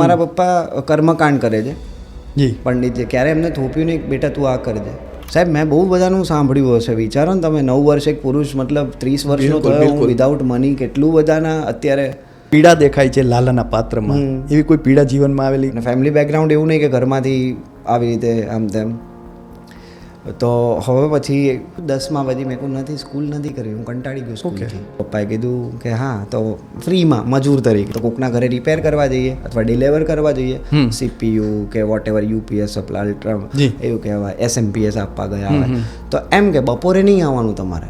મારા પપ્પા કર્મકાંડ કરે છે. જી. પંડિત છે ક્યારે એમને થોપ્યું નહીં બેટા તું આ કરજે સાહેબ મેં બહુ બધાનું સાંભળ્યું હશે. વિચારો ને તમે નવ વર્ષ એક પુરુષ મતલબ ત્રીસ વર્ષનો થયો વિધાઉટ મની કેટલું બધાના અત્યારે પીડા દેખાય છે લાલાના પાત્રમાં. એવી કોઈ પીડા જીવનમાં આવેલી? ફેમિલી બેકગ્રાઉન્ડ એવું નહીં કે ઘરમાંથી આવી રીતે આમ તેમ. તો હવે પછી દસમાં પછી મેં કહું નથી સ્કૂલ નથી કરી. હું કંટાળી ગયો સ્કૂલથી. પપ્પાએ કીધું કે હા તો ફ્રીમાં મજૂર તરીકે તો કોકના ઘરે રિપેર કરવા જઈએ અથવા ડિલેવર કરવા જઈએ. સીપીયુ કે whatever UPS supply ultra એવું કહેવાય એસએમપીએસ આપવા ગયા હોય. તો એમ કે બપોરે નહીં આવવાનું તમારે.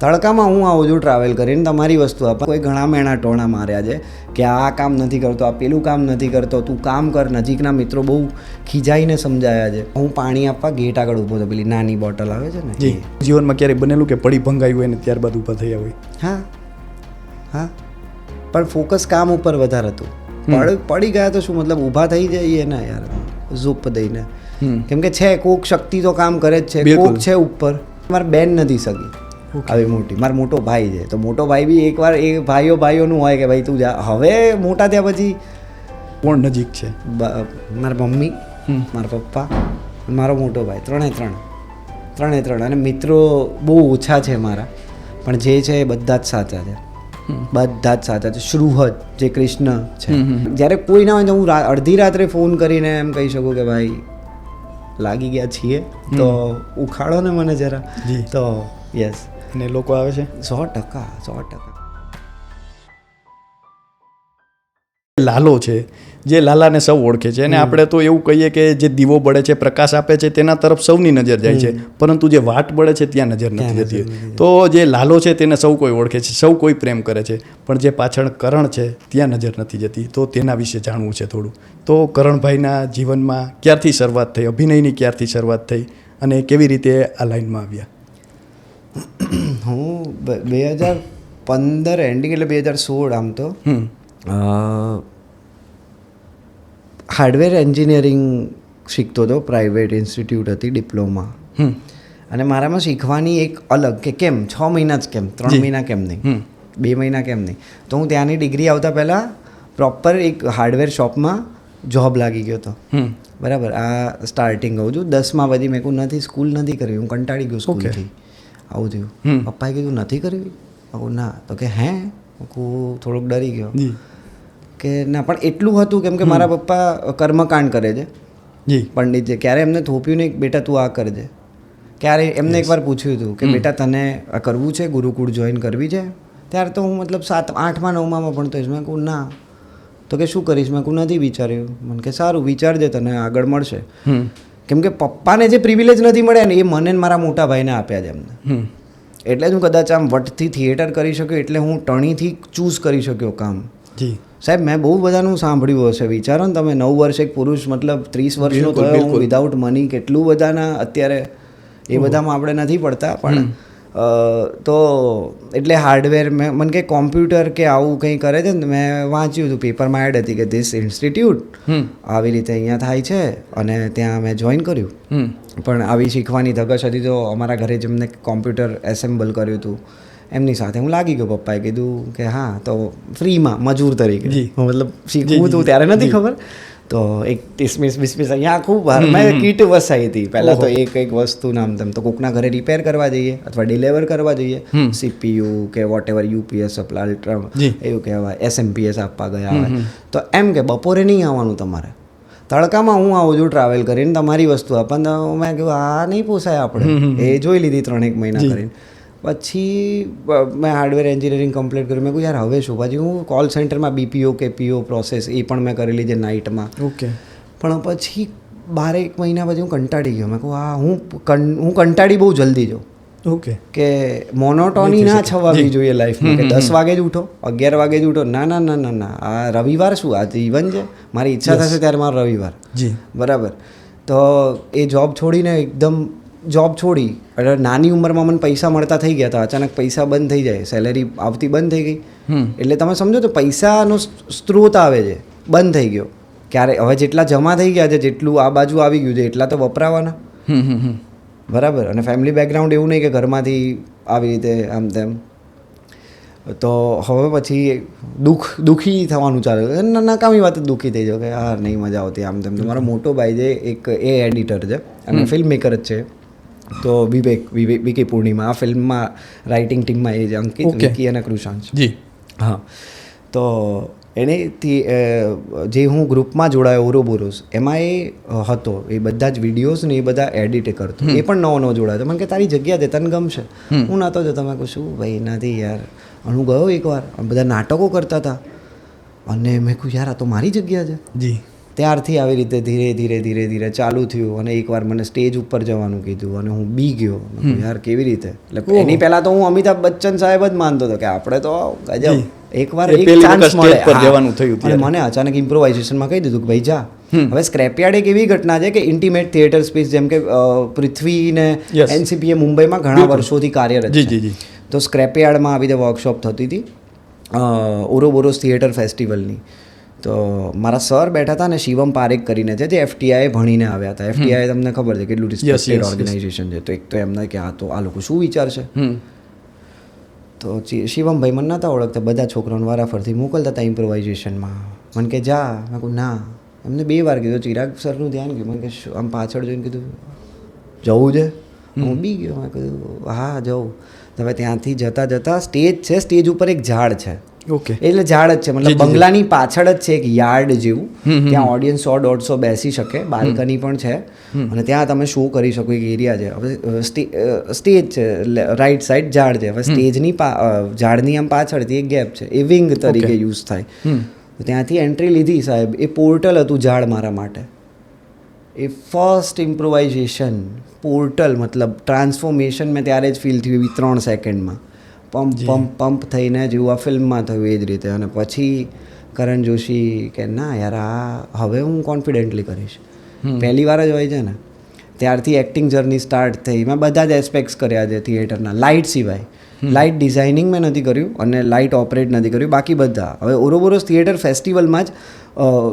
તડકામાં હું આવું છું ટ્રાવેલ કરીને તમારી વસ્તુ આપ કોઈ ઘણા મેણા ટોણા માર્યા છે કે આ કામ નથી કરતો આ પેલું કામ નથી કરતો તું કામ કર. નજીકના મિત્રો બહુ ખીજાઈને સમજાયા છે. હું પાણી આપવા ગેટ આગળ ઊભો હતો પેલી નાની બોટલ આવે છે ને. જી. જીવનમાં ક્યારેય બનેલું કે પડી ભંગાયું હોય ને ત્યારબાદ ઊભા થયા હોય? હા. હા. પણ ફોકસ કામ ઉપર વધારે હતું. પડ પડી ગયા તો શું મતલબ ઊભા થઈ જઈએ ને યાર? ઝૂપ દઈને. કેમ કે છે કોક શક્તિ તો કામ કરે જ છે. કોક છે ઉપર. મારે બેન નથી સગી. આવી મોટી. મારો મોટો ભાઈ છે. તો મોટો ભાઈ બી એકવાર એ ભાઈઓ ભાઈઓનું હોય કે ભાઈ તું જા. હવે મોટા થયા પછી કોણ નજીક છે? મારા મમ્મી. મારા પપ્પા મારો મોટો ભાઈ. ત્રણે ત્રણ. ત્રણે ત્રણ. અને મિત્રો બહુ ઓછા છે મારા. પણ જે છે એ બધા જ સાચા છે. બધા જ સાચા છે. શ્રુહદ જે કૃષ્ણ છે. જ્યારે કોઈ ના હોય તો હું અડધી રાત્રે ફોન કરીને એમ કહી શકું કે ભાઈ લાગી ગયા છીએ. તો ઉખાડો ને મને જરા. તો યસ અને લોકો આવે છે? સો ટકા સો ટકા. લાલો છે જે લાલાને સૌ ઓળખે છે. અને આપણે તો એવું કહીએ કે જે દીવો બળે છે પ્રકાશ આપે છે તેના તરફ સૌની નજર જાય છે. પરંતુ જે વાટ બળે છે ત્યાં નજર નથી જતી તો જે લાલો છે તેને સૌ કોઈ ઓળખે છે સૌ કોઈ પ્રેમ કરે છે. પણ જે પાછળ કરણ છે ત્યાં નજર નથી જતી. તો તેના વિશે જાણવું છે થોડું. તો કરણભાઈના જીવનમાં ક્યારથી શરૂઆત થઈ અભિનયની ક્યારથી શરૂઆત થઈ અને કેવી રીતે આ લાઈનમાં આવ્યા? હું બે હજાર પંદર એન્ડિંગ એટલે બે હજાર સોળ આમ તો. હમ. હાર્ડવેર એન્જિનિયરિંગ શીખતો હતો પ્રાઇવેટ ઇન્સ્ટિટ્યૂટ હતી ડિપ્લોમા હમ. અને મારામાં શીખવાની એક અલગ કે કેમ છ મહિના જ કેમ ત્રણ મહિના કેમ નહીં. બે મહિના કેમ નહીં. તો હું ત્યાંની ડિગ્રી આવતા પહેલાં પ્રોપર એક હાર્ડવેર શોપમાં જોબ લાગી ગયો હતો. બરાબર આ સ્ટાર્ટિંગ કહું છું. દસમાં બધી મેં કહું નથી સ્કૂલ નથી કરવી હું કંટાળી ગયો સ્કૂલથી આવું થયું. પપ્પાએ કીધું નથી કરવી? કહું ના. તો કે હે? હું થોડોક ડરી ગયો. કે ના પણ એટલું હતું કેમ કે મારા પપ્પા કર્મકાંડ કરે છે. જી. પંડિત છે ક્યારે એમને થોપ્યું નહીં બેટા તું આ કરજે. ક્યારે એમને એકવાર પૂછ્યું હતું કે બેટા તને આ કરવું છે? ગુરુકુળ જોઈન કરવી છે? ત્યારે તો હું મતલબ સાત આઠમાં નવમાં ભણતો હોઈશ મેં કહું ના. તો કે શું કરીશ? મેં કહું નથી વિચાર્યું. મને કે સારું વિચારજે તને આગળ મળશે. કેમ કે પપ્પાને જે પ્રિવિલેજ નથી મળ્યા ને એ મને ને મારા મોટા ભાઈને આપ્યા છે એમને. એટલે જ હું કદાચ આમ વટથી થિયેટર કરી શક્યો એટલે હું ટણીથી ચૂઝ કરી શક્યો કામ. જી. સાહેબ મેં બહુ બધાનું સાંભળ્યું હશે. વિચારો ને તમે નવ વર્ષ એક પુરુષ મતલબ ત્રીસ વર્ષનો થયો હું વિધાઉટ મની કેટલું બધાના અત્યારે એ બધામાં આપણે નથી પડતા પણ તો એટલે હાર્ડવેર મેં મને કે કોમ્પ્યુટર કે આવું કંઈ કરે છે ને મેં વાંચ્યું હતું પેપરમાં એડ હતી કે ધીસ ઇન્સ્ટિટ્યૂટ આવી રીતે અહીંયા થાય છે અને ત્યાં મેં જોઈન કર્યું. હમ. પણ આવી શીખવાની ધગશ હતી તો અમારા ઘરે જેમને કોમ્પ્યુટર એસેમ્બલ કર્યું હતું. એમની સાથે હું લાગી ગયો પપ્પાએ કીધું કે હા તો ફ્રીમાં મજૂર તરીકે. મતલબ શીખવું હતું ત્યારે નથી ખબર. તો એક તીસમીસ વીસમીસ અહીંયા આખું બહાર કીટ વસાઈ હતી. પહેલાં તો એક એક વસ્તુ નામ તેમ તો કોકના ઘરે રિપેર કરવા જઈએ અથવા ડિલેવર કરવા જઈએ. સીપીયુ કે વોટ એવર યુપીએસ અપલા અલ્ટ્રા એવું કહેવાય. એસએમપીએસ આપવા ગયા હોય. તો એમ કે બપોરે નહીં આવવાનું તમારે. તડકામાં હું આવું છું ટ્રાવેલ કરીને તમારી વસ્તુ આપણ મેં કહ્યું આ નહીં પોસાય આપણે. એ જોઈ લીધી ત્રણેક મહિના કરીને. પછી મેં હાર્ડવેર એન્જિનિયરિંગ કમ્પ્લીટ કર્યું. મેં કહ્યું યાર હવે શું? પછી હું કોલ સેન્ટરમાં બીપીઓ કે પીઓ પ્રોસેસ એ પણ મેં કરેલી છે નાઇટમાં ઓકે. પણ પછી બારેક મહિના પછી હું કંટાળી ગયો. મેં કહું આ હું કં- હું કંટાળી બહુ જલ્દી જાઉં. ઓકે. કે મોનોટોની ના છવાવી જોઈએ લાઈફમાં કે દસ વાગે જ ઉઠો અગિયાર વાગે જ ઉઠો. ના ના ના ના ના. આ રવિવાર શું? આ જીવન છે? મારી ઈચ્છા થશે ત્યારે મારો રવિવાર. જી. બરાબર. તો એ જોબ છોડીને એકદમ જોબ છોડી એટલે નાની ઉંમરમાં મને પૈસા મળતા થઈ ગયા હતા. અચાનક પૈસા બંધ થઈ જાય સેલેરી આવતી બંધ થઈ ગઈ. એટલે તમે સમજો તો પૈસાનો સ્ત્રોત આવે છે બંધ થઈ ગયો. ક્યારે હવે જેટલા જમા થઈ ગયા છે જેટલું આ બાજુ આવી ગયું છે એટલા તો વપરાવાના. બરાબર અને ફેમિલી બેકગ્રાઉન્ડ એવું નહીં કે ઘરમાંથી આવી રીતે આમ તેમ. તો હવે પછી દુઃખ દુઃખી થવાનું ચાલે. નકામી વાત દુઃખી થઈ જાવ કે હા નહીં મજા આવતી આમ તેમ. તમારો મારો મોટો ભાઈ છે એક એ એડિટર છે અને ફિલ્મ મેકર જ છે. તો વિવેક વિવેક વિકી પૂર્ણિમા આ ફિલ્મમાં રાઇટિંગ ટીમમાં એ જ અંકિત. વિકી અને કૃષાંશ. જી. હા. તો એનેથી જે હું ગ્રુપમાં જોડાયો ઓરોબોરોસ એમાં એ હતો. એ બધા જ વિડીયોઝ ને એ બધા એડિટ કરતો. એ પણ નવો નવો જોડાયો મને કે તારી જગ્યા દે તને ગમશે હું નહોતો જતો. મેં કહું શું? ભાઈ નથી યાર હું ગયો એકવાર. બધા નાટકો કરતા હતા. અને મેં કહું યાર આ તો મારી જગ્યા છે. જી. ત્યારથી આવી રીતે ધીરે ધીરે ધીરે ધીરે ચાલુ થયું અને એકવાર મને સ્ટેજ ઉપર જવાનું કીધું અને હું બી ગયો. યાર કેવી રીતે? એટલે એની પહેલા તો હું અમિતાભ બચ્ચન સાહેબ જ માનતો હતો કે આપણે તો ગજબ એકવાર એક ચાન્સ મળે. જવાનું થયું અને મને અચાનક ઇમ્પ્રોવાઇઝેશનમાં કહી દીધું કે ભાઈ જા. હવે સ્ક્રેપયાર્ડ એક એવી ઘટના છે કે ઇન્ટિમેટ થિયેટર સ્પેસ જેમ કે પૃથ્વી ને. એનસીપીએ મુંબઈમાં ઘણા વર્ષોથી કાર્યરત છે. તો સ્ક્રેપયાર્ડમાં આવી રીતે વર્કશોપ થતી હતી ઓરોબોરોસ થિયેટર ફેસ્ટિવલની તો મારા સર બેઠા હતા ને શિવમ પારેખ કરીને છે જે એફટીઆઈ ભણીને આવ્યા હતા. એફટીઆઈ તમને ખબર છે કેટલું રિસ્પેક્ટેડ ઓર્ગેનાઇઝેશન છે. તો એક તો એમને કે આ તો આ લોકો શું વિચારશે? છે તો શિવમ શિવમભાઈ મને નહોતા ઓળખતા. બધા છોકરાઓને વારાફરથી મોકલતા હતા ઇમ્પ્રોવાઇઝેશનમાં મને કે જા. મેં કહું ના. એમને બે વાર કીધું ચિરાગ સરનું ધ્યાન ગયું. મને કે આમ પાછળ જોઈને કીધું જવું છે? હું બી ગયો. મેં કીધું હા જવું. તો હવે ત્યાંથી જતાં જતાં સ્ટેજ છે. સ્ટેજ ઉપર એક ઝાડ છે. ઓકે એટલે ઝાડ જ છે. મતલબ બંગલાની પાછળ જ છે એક યાર્ડ જેવું. ત્યાં ઓડિયન્સ સો દોઢસો બેસી શકે. બાલ્કની પણ છે. અને ત્યાં તમે શો કરી શકો. એક એરિયા છે. હવે સ્ટેજ છે. રાઈટ સાઈડ ઝાડ છે. હવે સ્ટેજની ઝાડની આમ પાછળથી એક ગેપ છે. એ વિંગ તરીકે યુઝ થાય. ત્યાંથી એન્ટ્રી લીધી સાહેબ. એ પોર્ટલ હતું ઝાડ મારા માટે. એ ફર્સ્ટ ઇમ્પ્રોવાઇઝેશન પોર્ટલ મતલબ ટ્રાન્સફોર્મેશન મેં ત્યારે જ ફીલ થયું એવી ત્રણ સેકન્ડમાં પંપ પંપ પંપ થઈને જેવું આ ફિલ્મમાં થયું એ જ રીતે. અને પછી કરણ જોશી કે ના યાર આ હવે હું કોન્ફિડન્ટલી કરીશ. પહેલી વાર જ હોય છે ને. ત્યારથી એક્ટિંગ જર્ની સ્ટાર્ટ થઈ. મેં બધા જ એસ્પેક્ટ્સ કર્યા છે થિયેટરના લાઇટ સિવાય. લાઇટ ડિઝાઇનિંગ મેં નથી કર્યું અને લાઇટ ઓપરેટ નથી કર્યું. બાકી બધા. હવે ઓરોબોરોસ થિયેટર ફેસ્ટિવલમાં જ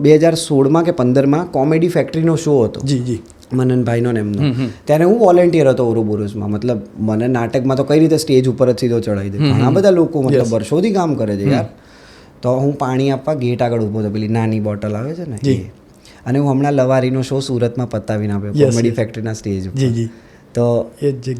બે હજાર સોળમાં કે પંદરમાં કોમેડી ફેક્ટરીનો શો હતો. જી જી. મનનભાઈનો ને એમનો. ત્યારે હું વોલેન્ટિયર હતો ઓરોબોરોસમાં મતલબ મને નાટકમાં તો કઈ રીતે સ્ટેજ ઉપર જ સીધો ચડાવી દે. ઘણા બધા લોકો મતલબ વર્ષોથી કામ કરે છે યાર. તો હું પાણી આપવા ગેટ આગળ ઊભો હતો પેલી નાની બોટલ આવે છે ને અને હું હમણાં લવારીનો શો સુરતમાં પતાવીને આપ્યો. કોમેડી. ફેક્ટરીના સ્ટેજ ઉપર. તો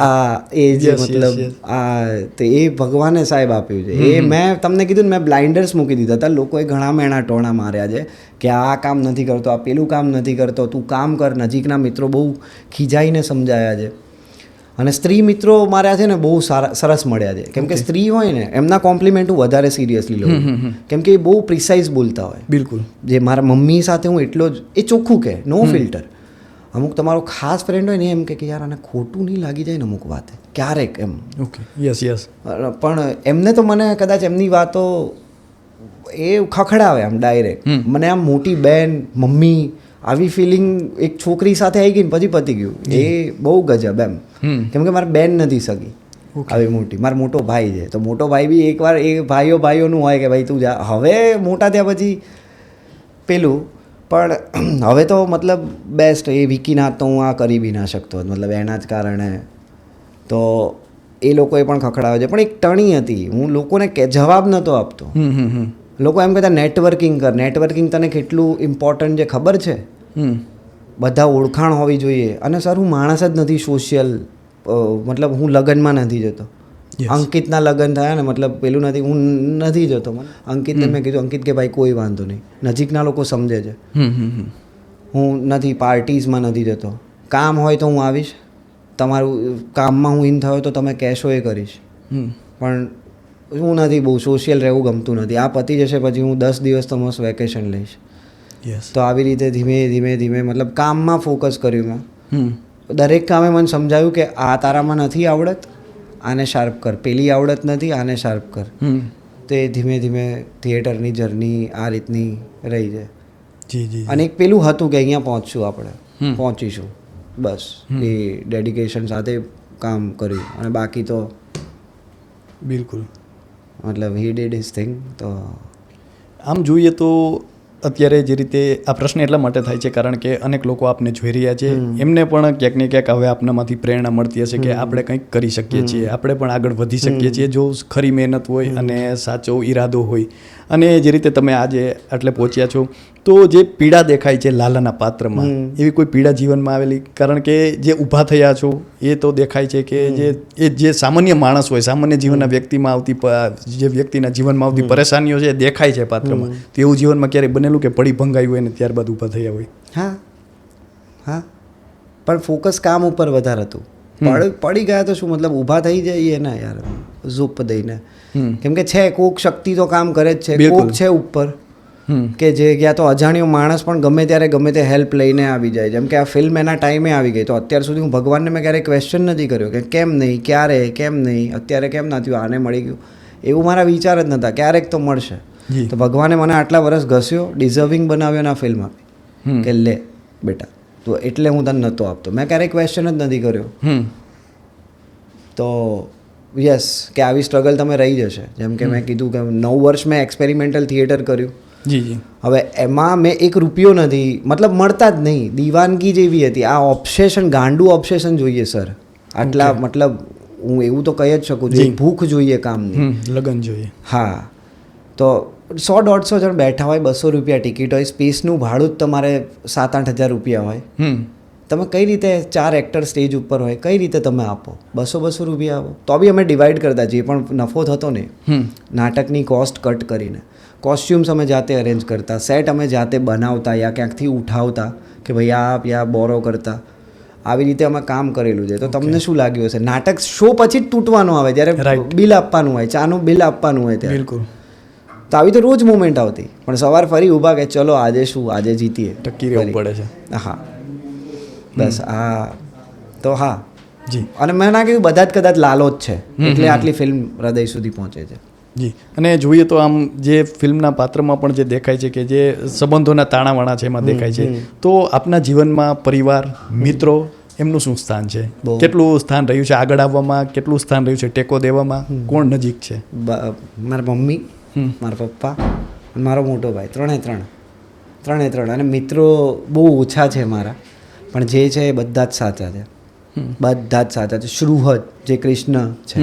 આ એ જે મતલબ આ તો એ ભગવાને સાહેબ આપ્યું છે. એ મેં તમને કીધું ને મેં બ્લાઇન્ડર્સ મૂકી દીધા હતા. લોકોએ ઘણા મેણા ટોણા માર્યા છે કે આ કામ નથી કરતો આ પેલું કામ નથી કરતો તું કામ કર. નજીકના મિત્રો બહુ ખીજાઈને સમજાયા છે. અને સ્ત્રી મિત્રો માર્યા છે ને બહુ સારા સરસ મળ્યા છે. કેમ કે સ્ત્રી હોય ને એમના કોમ્પ્લિમેન્ટ હું વધારે સિરિયસલી લઉં. કેમ કે એ બહુ પ્રિસાઇઝ બોલતા હોય. બિલકુલ. જે મારા મમ્મી સાથે હું એટલો જ એ ચોખ્ખું કે નો ફિલ્ટર અમુક તમારો ખાસ ફ્રેન્ડ હોય ને એમ કે યાર આને ખોટું નહીં લાગી જાય ને અમુક વાત. ક્યારેક એમ. ઓકે યસ યસ પણ એમને તો મને કદાચ એમની વાતો એ ખખડાવે આમ ડાયરેક્ટ મને આમ મોટી બેન મમ્મી આવી ફિલિંગ એક છોકરી સાથે આવી ગઈ ને પછી પતી ગયું. એ બહુ ગજબ એમ. કેમ કે મારે બેન નથી સગી. આવી મોટી. મારો મોટો ભાઈ છે. તો મોટો ભાઈ બી એકવાર એ ભાઈઓ ભાઈઓનું હોય કે ભાઈ તું જા. હવે મોટા થયા પછી પેલું પણ હવે તો મતલબ બેસ્ટ એ વિકીના તો હું આ કરી બી ના શકતો મતલબ એના જ કારણે તો એ લોકોએ પણ ખખડાવે છે. પણ એક ટણી હતી. હું લોકોને કે જવાબ નહોતો આપતો. લોકો એમ કહેતા નેટવર્કિંગ કર. નેટવર્કિંગ તને કેટલું ઇમ્પોર્ટન્ટ છે ખબર છે? બધા ઓળખાણ હોવી જોઈએ. અને સર હું માણસ જ નથી સોશિયલ મતલબ હું લગ્નમાં નથી જતો. અંકિતના લગ્ન થયા ને મતલબ પેલું નથી હું નથી જતો મને. અંકિતને મેં કીધું અંકિત કે ભાઈ કોઈ વાંધો નહીં. નજીકના લોકો સમજે છે. હું નથી પાર્ટીઝમાં નથી જતો. કામ હોય તો હું આવીશ. તમારું કામમાં હું ઇન થયો તો તમે કહેશો એ કરીશ. પણ હું નથી બહુ સોશિયલ રહેવું ગમતું નથી. આ પતી જશે પછી હું દસ દિવસ તો મસ્ત વેકેશન લઈશ. યસ તો આવી રીતે ધીમે ધીમે ધીમે મતલબ કામમાં ફોકસ કર્યું મેં. દરેક કામે મને સમજાયું કે આ તારામાં નથી આવડત. આને શાર્પ કર. પેલી આવડત નથી આને શાર્પ કર. તો તે ધીમે ધીમે થિયેટરની જર્ની આ રીતની રહી છે જી જી અને એક પેલું હતું કે અહીંયા પહોંચશું આપણે. પહોંચીશું. બસ. એ ડેડિકેશન સાથે કામ કર્યું. અને બાકી તો બિલકુલ. મતલબ હી ડીડ હિઝ થિંગ તો આમ જોઈએ તો અત્યારે જે રીતે આ પ્રશ્ન એટલા માટે થાય છે કારણ કે અનેક લોકો આપને જોઈ રહ્યા છે. એમને પણ ક્યાંક ને ક્યાંક હવે આપનામાંથી પ્રેરણા મળતી હશે કે આપણે કંઈક કરી શકીએ છીએ. આપણે પણ આગળ વધી શકીએ છીએ. જો ખરી મહેનત હોય અને સાચો ઈરાદો હોય અને જે રીતે તમે આજે આટલે પહોંચ્યા છો તો જે પીડા દેખાય છે લાલાના પાત્રમાં એવી કોઈ પીડા જીવનમાં આવેલી? કારણ કે જે ઊભા થયા છો એ તો દેખાય છે કે જે એ જે સામાન્ય માણસ હોય સામાન્ય જીવનના વ્યક્તિમાં આવતી જે વ્યક્તિના જીવનમાં આવતી પરેશાનીઓ છે દેખાય છે પાત્રમાં. તો એવું જીવનમાં ક્યારેય બનેલું કે પડી ભંગાયું હોય ને ત્યારબાદ ઊભા થયા હોય? હા. હા. પણ ફોકસ કામ ઉપર વધારે હતું. પડી પડી ગયા તો શું મતલબ ઊભા થઈ જઈએ? ને યાર ઝૂપ દઈને. કેમ કે છે કોક શક્તિ તો કામ કરે જ છે. કોક છે ઉપર. કે જે ક્યાં તો અજાણ્યો માણસ પણ ગમે ત્યારે ગમે તે હેલ્પ લઈને આવી જાય. જેમ કે આ ફિલ્મ એના ટાઈમે આવી ગઈ. તો અત્યાર સુધી હું ભગવાનને મેં ક્યારેય ક્વેશ્ચન નથી કર્યો કે કેમ નહીં ક્યારે કેમ નહીં અત્યારે કેમ ના થયું આને મળી ગયું? એવું મારા વિચાર જ નહોતા ક્યારેક તો મળશે. તો ભગવાને મને આટલા વર્ષ ઘસ્યો ડિઝર્વિંગ બનાવ્યો ના ફિલ્મ આપી કે લે બેટા. તો એટલે હું તને નહોતો આપતો. મેં ક્યારેય ક્વેશ્ચન જ નથી કર્યો. હમ. તો યસ કે આવી સ્ટ્રગલ તમે રહી જશે. જેમ કે મેં કીધું કે નવ વર્ષ મેં એક્સપેરિમેન્ટલ થિયેટર કર્યું. જી જી. હવે એમાં મેં એક રૂપિયો નથી મતલબ મળતા જ નહીં. દીવાનગી જેવી હતી. આ ઓબ્સેશન ગાંડું ઓબ્સેશન જોઈએ સર આટલા મતલબ હું એવું તો કહી જ શકું છું. ભૂખ જોઈએ કામની. લગન જોઈએ. હા. તો સો દોઢસો જણ બેઠા હોય બસો રૂપિયા ટિકિટ હોય સ્પેસનું ભાડું જ તમારે સાત આઠ હજાર રૂપિયા હોય. હમ. તમે કઈ રીતે ચાર એક્ટર સ્ટેજ ઉપર હોય કઈ રીતે તમે આપો? બસો બસો રૂપિયા આપો. તો બી અમે ડિવાઈડ કરતા જે પણ નફો થતો ને નાટકની કોસ્ટ કટ કરીને. કોસ્ટ્યુમ્સ અમે જાતે અરેન્જ કરતા સેટ અમે જાતે બનાવતા યા ક્યાંકથી ઉઠાવતા કે ભાઈ આ આપ યા બોરો કરતા. આવી રીતે અમે કામ કરેલું છે. તો તમને શું લાગ્યું હશે? નાટક શો પછી જ તૂટવાનું આવે જ્યારે બિલ આપવાનું હોય ચાનું બિલ આપવાનું હોય ત્યારે. બિલકુલ. તો આવી તો રોજ મુમેન્ટ આવતી. પણ સવાર ફરી ઊભા કે ચલો આજે શું આજે જીતીએ. ટકી રહેવું પડે છે. હા. બસ આ તો હા. જી. અને મેં ના કહ્યું બધા જ કદાચ લાલો જ છે. એટલે આટલી ફિલ્મ હૃદય સુધી પહોંચે છે. જી. અને જોઈએ તો આમ જે ફિલ્મના પાત્રમાં પણ જે દેખાય છે કે જે સંબંધોના તાણાવાણા છે એમાં દેખાય છે તો આપના જીવનમાં પરિવાર મિત્રો એમનું શું સ્થાન છે? કેટલું સ્થાન રહ્યું છે આગળ આવવામાં? કેટલું સ્થાન રહ્યું છે ટેકો દેવામાં? કોણ નજીક છે? મારા મમ્મી. મારા પપ્પા અને મારો મોટો ભાઈ ત્રણે ત્રણ. ત્રણે ત્રણ. અને મિત્રો બહુ ઓછા છે મારા પણ જે છે એ બધા જ સાચા છે. બધા જ સાચા છે. શ્રુહદ જે કૃષ્ણ છે.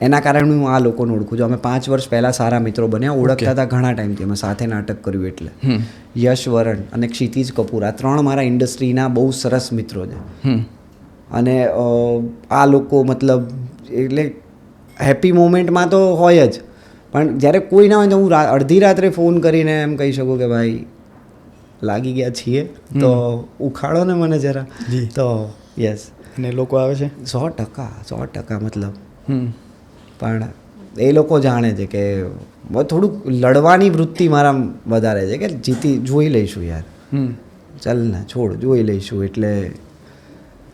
એના કારણે હું આ લોકોને ઓળખું છું. અમે પાંચ વર્ષ પહેલાં સારા મિત્રો બન્યા. ઓળખતા હતા ઘણા ટાઈમથી. અમે સાથે નાટક કર્યું એટલે. યશ વરણ અને ક્ષિતિજ કપૂર. આ ત્રણ મારા ઇન્ડસ્ટ્રીના બહુ સરસ મિત્રો છે. અને આ લોકો મતલબ એટલે હેપી મોમેન્ટમાં તો હોય જ. પણ જ્યારે કોઈ ના હોય તો હું અડધી રાત્રે ફોન કરીને એમ કહી શકું કે ભાઈ લાગી ગયા છીએ. તો ઉખાડો ને મને જરા. તો યસ અને લોકો આવે છે? સો ટકા સો ટકા મતલબ. હમ. પણ એ લોકો જાણે છે કે થોડુંક લડવાની વૃત્તિ મારા વધારે છે કે જીતી જોઈ લઈશું યાર. હમ. ચાલ ને છોડ જોઈ લઈશું એટલે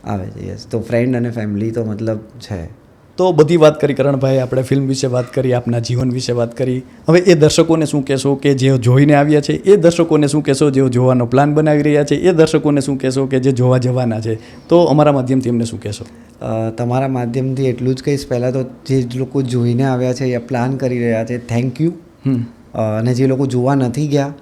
આવે છે યસ તો ફ્રેન્ડ અને ફેમિલી તો મતલબ છે. તો બધી વાત કરી. કરણભાઈ આપણે ફિલ્મ વિશે વાત કરી આપના જીવન વિશે વાત કરી. હવે એ દર્શકોને શું કહેશો કે જે જોઈને આવ્યા છે એ દર્શકોને શું કહેશો જેઓ જોવાનો પ્લાન બનાવી રહ્યા છે એ દર્શકોને શું કહેશો કે જે જોવા જવાના છે? તો અમારા માધ્યમથી એમને શું કહેશો? તમારા માધ્યમથી એટલું જ કહીશ. પહેલાં તો જે લોકો જોઈને આવ્યા છે એ પ્લાન કરી રહ્યા છે થેન્ક યુ અને જે લોકો જોવા નથી ગયા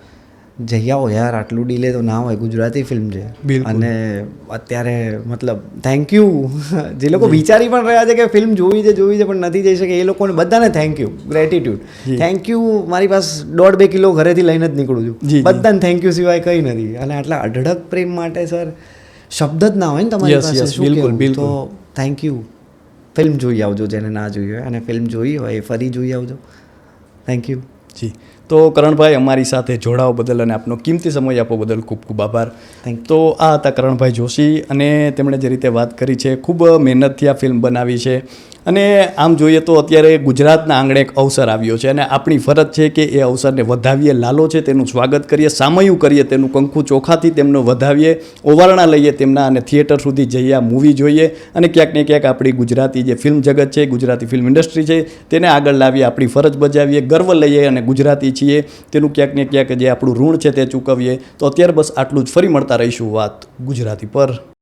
જઈ આવો યાર આટલું ડીલે તો ના હોય ગુજરાતી ફિલ્મ છે. અને અત્યારે મતલબ થેન્ક યુ જે લોકો વિચારી પણ રહ્યા છે કે ફિલ્મ જોવી છે જોવી છે પણ નથી જઈ શકે એ લોકોને બધાને thank you gratitude. Thank you મારી પાસે દોઢ બે કિલો ઘરેથી લઈને જ નીકળું છું. બધાને થેન્ક યુ સિવાય કંઈ નથી. અને આટલા અઢળક પ્રેમ માટે સર શબ્દ જ ના હોય ને તમારી પાસે શું બિલકુલ. તો થેન્ક યુ ફિલ્મ જોઈ આવજો જેને ના જોઈ હોય અને ફિલ્મ જોઈ હોય એ ફરી જોઈ આવજો. થેન્ક યુ જી તો કરણભાઈ અમારી સાથે જોડાવા બદલ અને આપનો કિંમતી સમય આપો બદલ ખૂબ ખૂબ આભાર. તો આ હતા કરણભાઈ જોશી અને તેમણે જે રીતે વાત કરી છે ખૂબ મહેનતથી આ ફિલ્મ બનાવી છે. અને આમ જોઈએ તો અત્યારે ગુજરાતના આંગણે એક અવસર આવ્યો છે અને આપણી ફરજ છે કે એ અવસરને વધાવીએ, લાલો છે, તેનું સ્વાગત કરીએ, સામયું કરીએ, તેનું કંકુ ચોખાથી તેમનો વધાવીએ, ઓવારણા લઈએ તેમના અને થિયેટર સુધી જઈએ, આ મૂવી જોઈએ અને ક્યાંક ને ક્યાંક આપણી ગુજરાતી જે ફિલ્મ જગત છે, ગુજરાતી ફિલ્મ ઇન્ડસ્ટ્રી છે, તેને આગળ લાવીએ, આપણી ફરજ બજાવીએ, ગર્વ લઈએ અને ગુજરાતી છીએ, તેનું ક્યાંક ને ક્યાંક જે આપણું ઋણ છે તે ચૂકવીએ. તો અત્યારે બસ આટલું જ. ફરી મળતા રહીશું વાત ગુજરાતી પર.